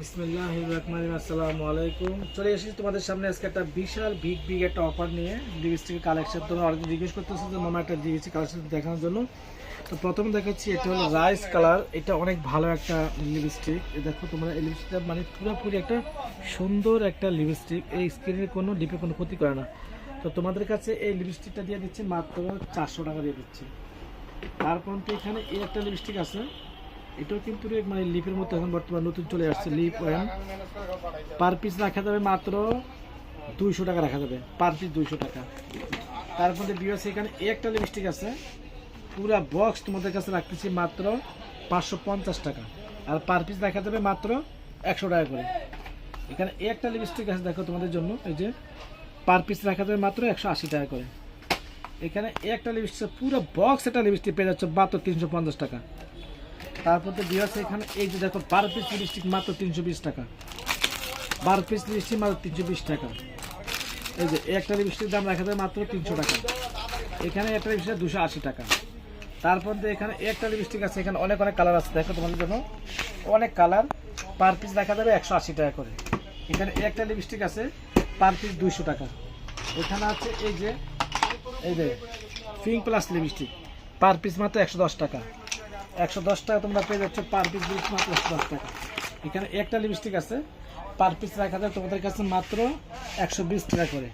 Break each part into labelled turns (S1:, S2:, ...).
S1: আসসালামু আলাইকুম। চলে এসেছি তোমাদের সামনে আজকে একটা বিশাল বিগ বিগ একটা অফার নিয়ে লিপস্টিকের কালেকশন তোমরা অনেক জিজ্ঞেস করতেছো যে মামা একটা লিপস্টিক কালেকশন দেখানোর জন্য। তো প্রথম দেখাচ্ছি, এটা হলো রাইস কালার এটা অনেক ভালো একটা লিপস্টিক দেখো তোমরা, এই লিপস্টিকটা মানে পুরোপুরি একটা সুন্দর একটা লিপস্টিক এই স্কিনের কোনো ডিপে কোনো ক্ষতি করে না। তো তোমাদের কাছে এই লিপস্টিকটা দিয়ে দিচ্ছি, মাত্র চারশো টাকা দিয়ে দিচ্ছি। তারপর তো এখানে এই একটা লিপস্টিক আছে। এটাও কিন্তু মানে লিপের মতো এখন বর্তমানে নতুন চলে আসছে লিপ ওয়ান। পার পিস রাখা যাবে মাত্র দুইশো টাকা রাখা যাবে, পার পিস দুইশো টাকা। তার মধ্যে বিয়াস এখানে একটা লিপস্টিক আছে, পুরা বক্স তোমাদের কাছে রাখতেছি মাত্র পাঁচশো পঞ্চাশ টাকা। আর পার পিস রাখা যাবে মাত্র একশো টাকা করে। এখানে একটা লিপস্টিক আছে, দেখো তোমাদের জন্য, এই যে পার পিস রাখা যাবে মাত্র একশো আশি টাকা করে। এখানে একটা লিপস্টিক পুরো বক্স একটা লিপস্টিক পেয়ে যাচ্ছে মাত্র তিনশো পঞ্চাশ টাকা। তারপর তো বিয়াস এখানে, এই যে দেখো, বারো পিস লিপস্টিক মাত্র তিনশো বিশ টাকা। বারো পিস লিপস্টিক মাত্র তিনশো বিশ টাকা। এই যে একটা লিপস্টিক দাম রাখা যায় মাত্র তিনশো টাকা। এখানে একটা লিপস্টিক দুশো আশি টাকা। তারপর তো এখানে একটা লিপস্টিক আছে, এখানে অনেক অনেক কালার আছে। দেখো তোমাদের জন্য, অনেক কালার পার পিস দেখা যাবে একশো আশি টাকা করে। এখানে একটা লিপস্টিক আছে পার পিস দুইশো টাকা। এখানে আছে এই যে এই যে pink plus lipstick per piece মাত্র একশো দশ টাকা। একশো দশ টাকা তোমরা পেয়ে যাচ্ছ পার পিস মাত্র একশো দশ টাকা। এখানে একটা লিপস্টিক আছে পার পিস রাখা যায় তোমাদের কাছে মাত্র একশো বিশ টাকা করে।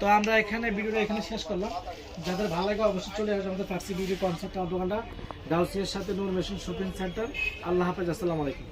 S1: তো আমরা এখানে ভিডিওটা এখানে শেষ করলাম। যাদের ভালো লাগে অবশ্যই চলে আসবে আমাদের ফার্সি বিউটি কনসেপ্ট দোকানটা গাউসিয়ার সাথে নূর মেশিন শপিং সেন্টার। আল্লাহ হাফেজ, আসসালামু আলাইকুম।